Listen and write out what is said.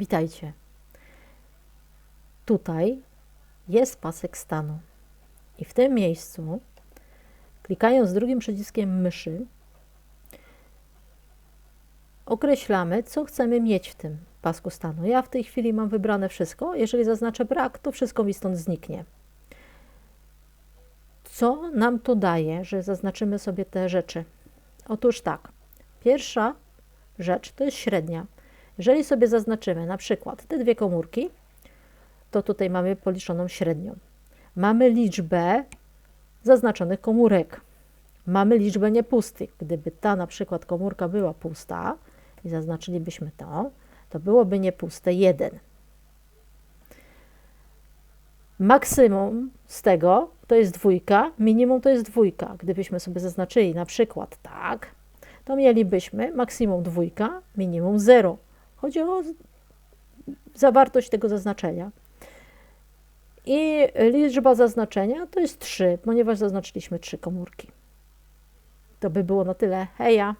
Witajcie. Tutaj jest pasek stanu. I w tym miejscu, klikając drugim przyciskiem myszy, określamy, co chcemy mieć w tym pasku stanu. Ja w tej chwili mam wybrane wszystko. Jeżeli zaznaczę brak, to wszystko mi stąd zniknie. Co nam to daje, że zaznaczymy sobie te rzeczy? Otóż tak. Pierwsza rzecz to jest średnia. Jeżeli sobie zaznaczymy na przykład te dwie komórki, to tutaj mamy policzoną średnią. Mamy liczbę zaznaczonych komórek. Mamy liczbę niepustych. Gdyby ta na przykład komórka była pusta i zaznaczylibyśmy to, to byłoby niepuste 1. Maksimum z tego to jest dwójka, minimum to jest dwójka. Gdybyśmy sobie zaznaczyli na przykład tak, to mielibyśmy maksimum dwójka, minimum 0. Chodzi o zawartość tego zaznaczenia. I liczba zaznaczenia to jest 3, ponieważ zaznaczyliśmy trzy komórki. To by było na tyle. Heja!